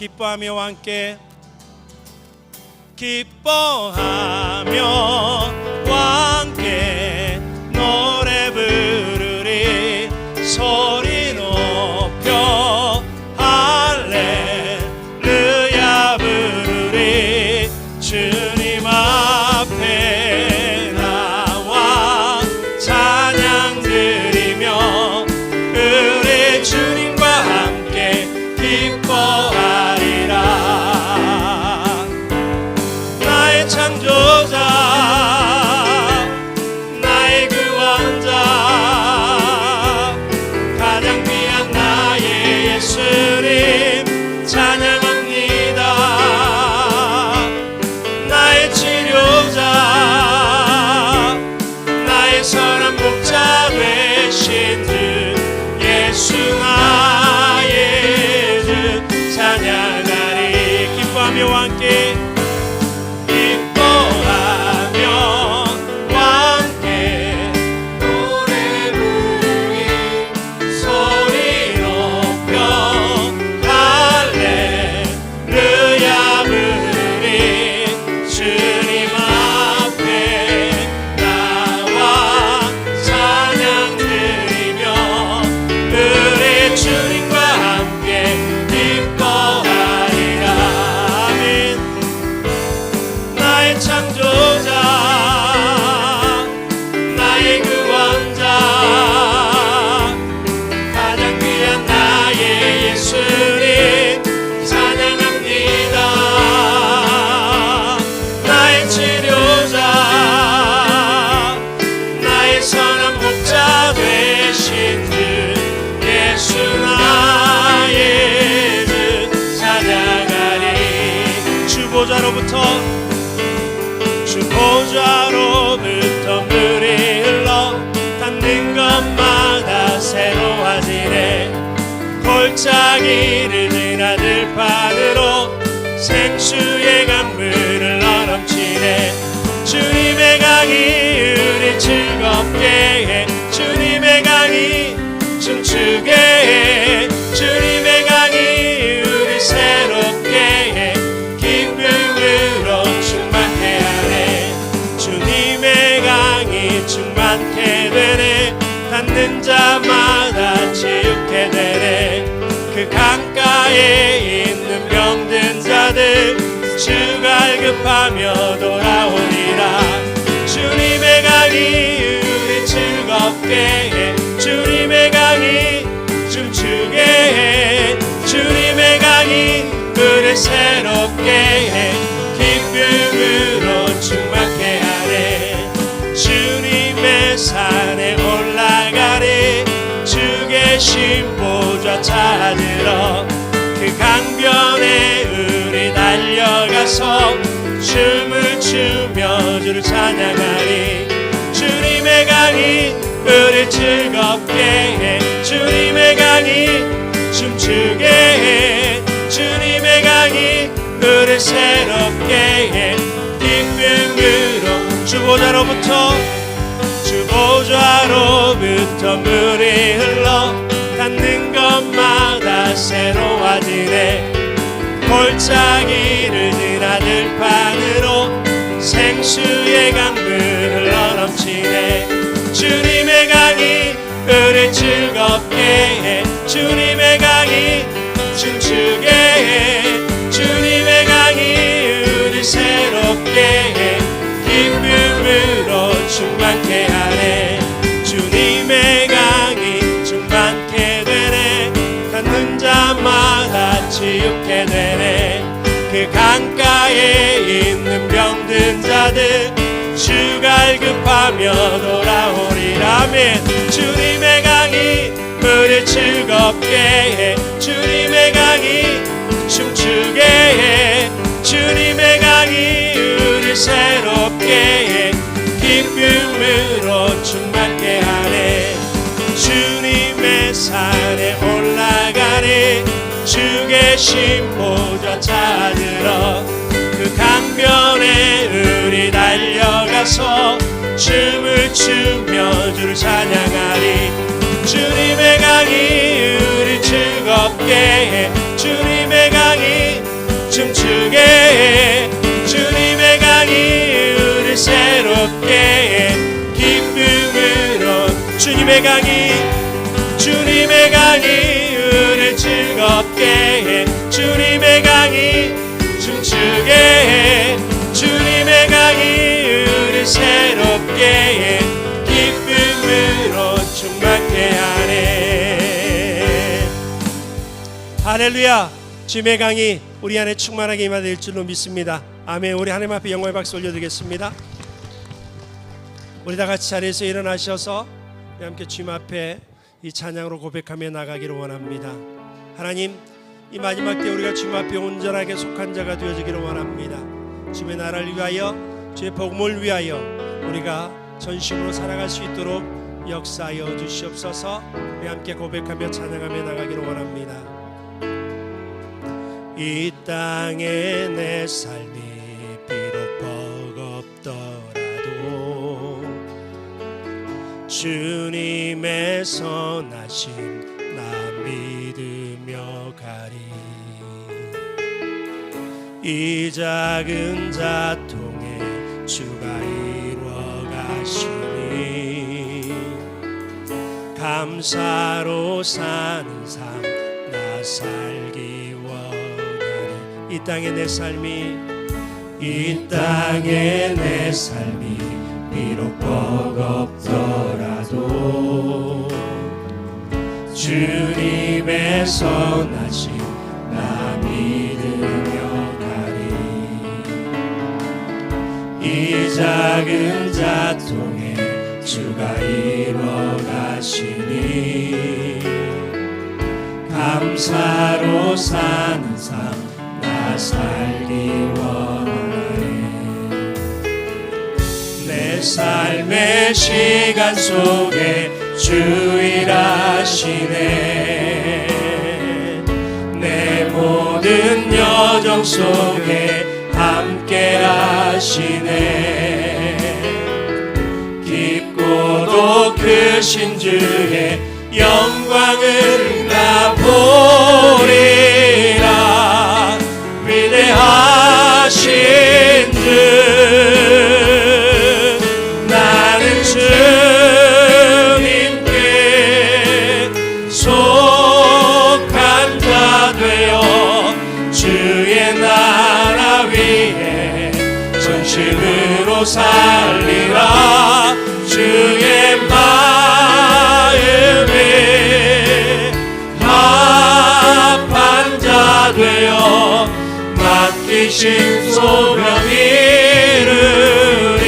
기뻐하며 함께. 기뻐하며 함께 주보자로부터 주보좌로부터 물이 흘러 닿는 것마다 새로워지네. 골짜기를 지나 들 판으로 생수의 강물을 넘치네. 주님의 강이 우리 즐겁게 있는 병든 자들 주 갈급하며 돌아오리라. 주님의 강이 우리 즐겁게 해. 주님의 강이 춤추게 해. 주님의 강이 우리 새롭게 해. 기쁨으로 충만케 하네 주님의 산에 올라가리 주 계신 보좌 찾으러 그 강변에 우리 달려가서 춤을 추며 주를 찬양하리. 주님의 강이 우리 즐겁게 해. 주님의 강이 춤추게 해. 주님의 강이 우리 새롭게 해. 기쁨으로 주보자로부터 주보좌로부터 물이 흘러 닿는 새로워지네. 골짜기를 지나 들 판으로 생수의 강물을 넘치네. 주님의 강이 우리 즐겁게 해. 주님의 강이 춤추게 해. 주님의 강이 우리 새롭게 해. 기쁨으로 충만 병든 자들 주 갈급하며 돌아오리라면 주님의 강이 우리 즐겁게 해. 주님의 강이 춤추게 해. 주님의 강이 우리 새롭게 해. 기쁨으로 충만케 하네. 주님의 산에 올라가리 주 계신 보좌 나서 춤을 추며 주를 찬양하리. 주님의 강이 우리 즐겁게 해. 주님의 강이 춤추게 해. 주님의 강이 우리 새롭게 해. 기쁨으로 주님의 강이 주님의 강이 우리 즐겁게 해. 주님의 강이 춤추게 해. 주님의 강이 새롭게 해. 기쁨으로 충만케 하네. 할렐루야. 주님의 강이 우리 안에 충만하게 임하될 줄로 믿습니다. 아멘. 우리 하나님 앞에 영광의 박수 올려드리겠습니다. 우리 다 같이 자리에서 일어나셔서 함께 주님 앞에 이 찬양으로 고백하며 나가기를 원합니다. 하나님, 이 마지막 때 우리가 주님 앞에 온전하게 속한 자가 되어지기를 원합니다. 주의 나라를 위하여, 주의 복음을 위하여 우리가 전심으로 살아갈 수 있도록 역사하여 주시옵소서. 우리 함께 고백하며 찬양하며 나가기를 원합니다. 이 땅에 내 삶이 비록 버겁더라도 주님의 선하심 나 믿으며 가리 이 작은 자통에 주가 이루어 가시니 감사로 사는 삶 나 살기 원하네. 이 땅에 내 삶이 이 땅에 내 삶이 비록 버겁더라도 주님의 선하심 작은 자통에 주가 이루어 가시니 감사로 사는 삶 나 살기 원하네. 내 삶의 시간 속에 주일하시네. 내 모든 여정 속에 함께 하시네 크신 주의 영광을 나보 맡기신 소명 이루리.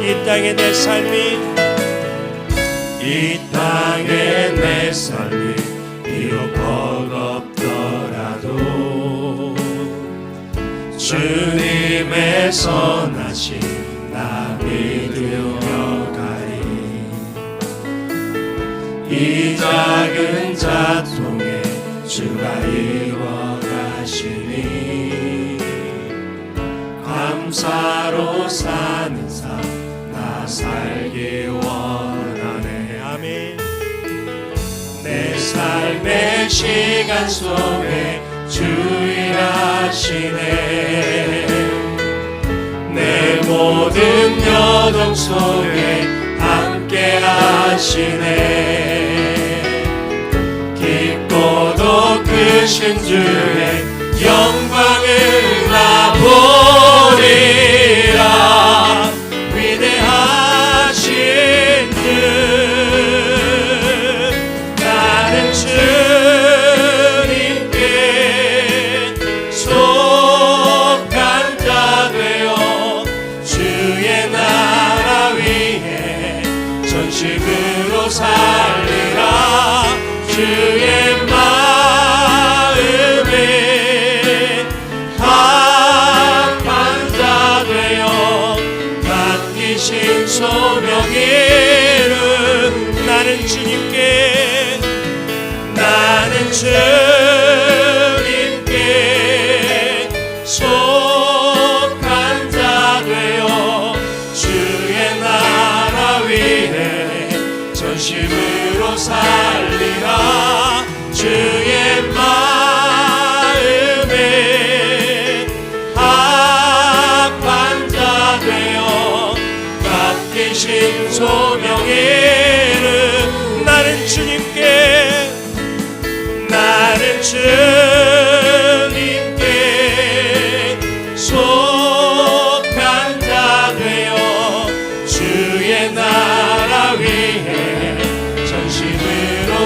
이 땅에 내 삶이 이 땅에 내 삶이 비록 버겁더라도 주님의 선하심 나 믿으며 가리. 이 작은 자통에 주가 이 감사로 사는 삶 나 살기 원하네. 아멘. 내 삶의 시간 속에 주일하시네 내 모든 여정 속에 함께 하시네. 깊고도 크신 주의 영광을 나보 소명이를 나는 주님께 나는 주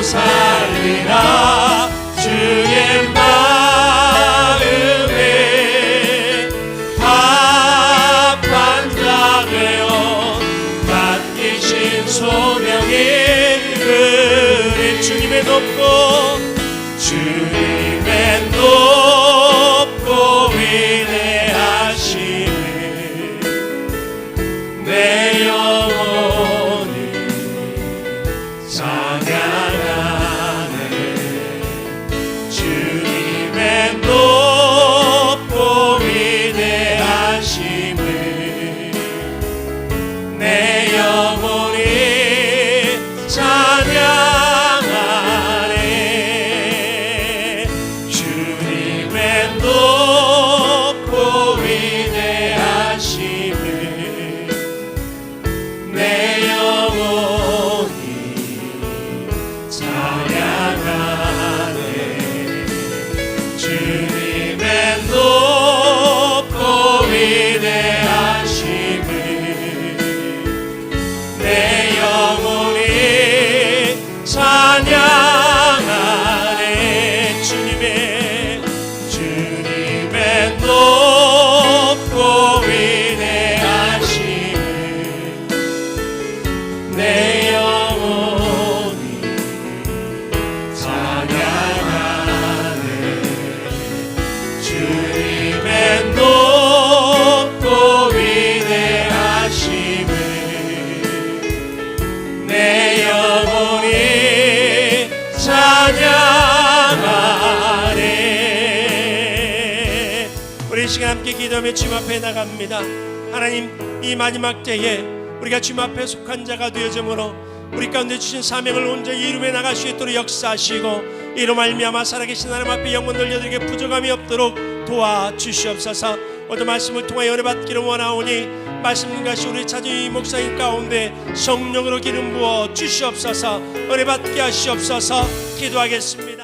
살리라 기도하며 주님 앞에 나갑니다. 하나님 이 마지막 때에 우리가 주님 앞에 속한 자가 되어짐으로 우리 가운데 주신 사명을 온전히 이루며 나갈 수 있도록 역사하시고 이로 말미암아 살아계신 하나님 앞에 영혼 돌려드리게 부족함이 없도록 도와주시옵소서. 오늘 말씀을 통하여 은혜 받기를 원하오니 말씀 같이 우리 이 목사님 가운데 성령으로 기름 부어 주시옵소서. 은혜 받게 하시옵소서. 기도하겠습니다